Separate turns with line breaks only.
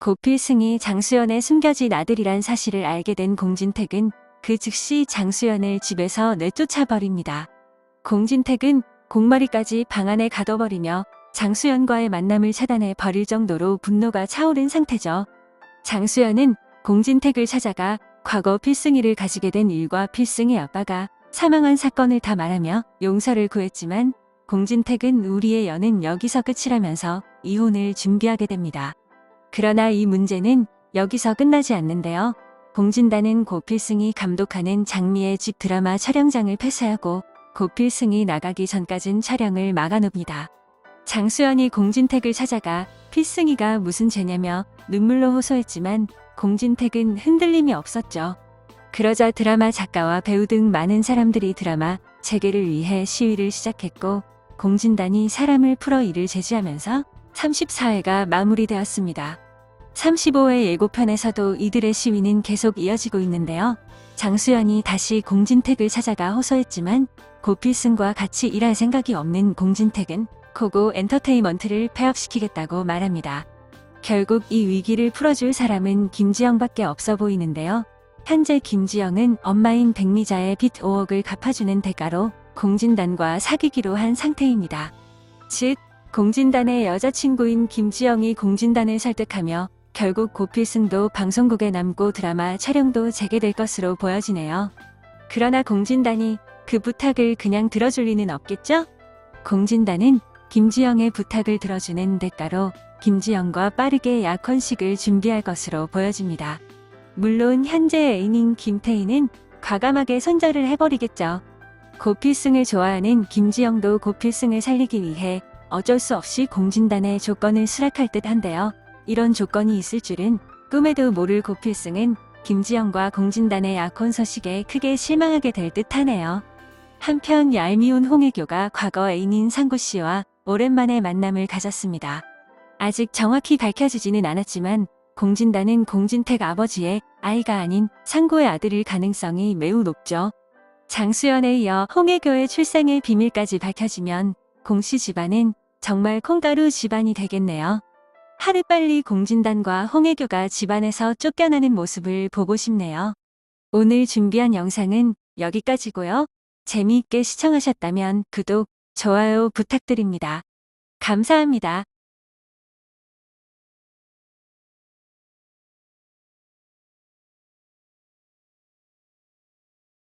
고필승이 장수연의 숨겨진 아들이란 사실을 알게 된 공진택은 그 즉시 장수연을 집에서 내쫓아버립니다. 공진택은 공머리까지 방 안에 가둬버리며 장수연과의 만남을 차단해 버릴 정도로 분노가 차오른 상태죠. 장수연은 공진택을 찾아가 과거 필승이를 가지게 된 일과 필승의 아빠가 사망한 사건을 다 말하며 용서를 구했지만 공진택은 우리의 연은 여기서 끝이라면서 이혼을 준비하게 됩니다. 그러나 이 문제는 여기서 끝나지 않는데요. 공진단은 고필승이 감독하는 장미의 집 드라마 촬영장을 폐쇄하고 고필승이 나가기 전까진 촬영을 막아놓습니다. 장수연이 공진택을 찾아가 필승이가 무슨 죄냐며 눈물로 호소했지만 공진택은 흔들림이 없었죠. 그러자 드라마 작가와 배우 등 많은 사람들이 드라마 재개를 위해 시위를 시작했고 공진단이 사람을 풀어 이를 제지하면서 34회가 마무리되었습니다. 35회 예고편에서도 이들의 시위는 계속 이어지고 있는데요. 장수연이 다시 공진택을 찾아가 호소했지만 고필승과 같이 일할 생각이 없는 공진택은 코고 엔터테인먼트를 폐업시키겠다고 말합니다. 결국 이 위기를 풀어줄 사람은 김지영밖에 없어 보이는데요. 현재 김지영은 엄마인 백미자의 빚 5억을 갚아주는 대가로 공진단과 사귀기로 한 상태입니다. 즉, 공진단의 여자친구인 김지영이 공진단을 설득하며 결국 고필승도 방송국에 남고 드라마 촬영도 재개될 것으로 보여지네요. 그러나 공진단이 그 부탁을 그냥 들어줄 리는 없겠죠? 공진단은 김지영의 부탁을 들어주는 대가로 김지영과 빠르게 약혼식을 준비할 것으로 보여집니다. 물론 현재 애인인 김태희는 과감하게 손절을 해버리겠죠. 고필승을 좋아하는 김지영도 고필승을 살리기 위해 어쩔 수 없이 공진단의 조건을 수락할 듯 한데요. 이런 조건이 있을 줄은 꿈에도 모를 고필승은 김지영과 공진단의 약혼 소식에 크게 실망하게 될 듯 하네요. 한편 얄미운 홍혜교가 과거 애인인 상구 씨와 오랜만에 만남을 가졌습니다. 아직 정확히 밝혀지지는 않았지만 공진단은 공진택 아버지의 아이가 아닌 상구의 아들일 가능성이 매우 높죠. 장수연에 이어 홍혜교의 출생의 비밀까지 밝혀지면 공씨 집안은 정말 콩가루 집안이 되겠네요. 하루빨리 공진단과 홍혜교가 집안에서 쫓겨나는 모습을 보고 싶네요. 오늘 준비한 영상은 여기까지고요. 재미있게 시청하셨다면 구독, 좋아요 부탁드립니다. 감사합니다.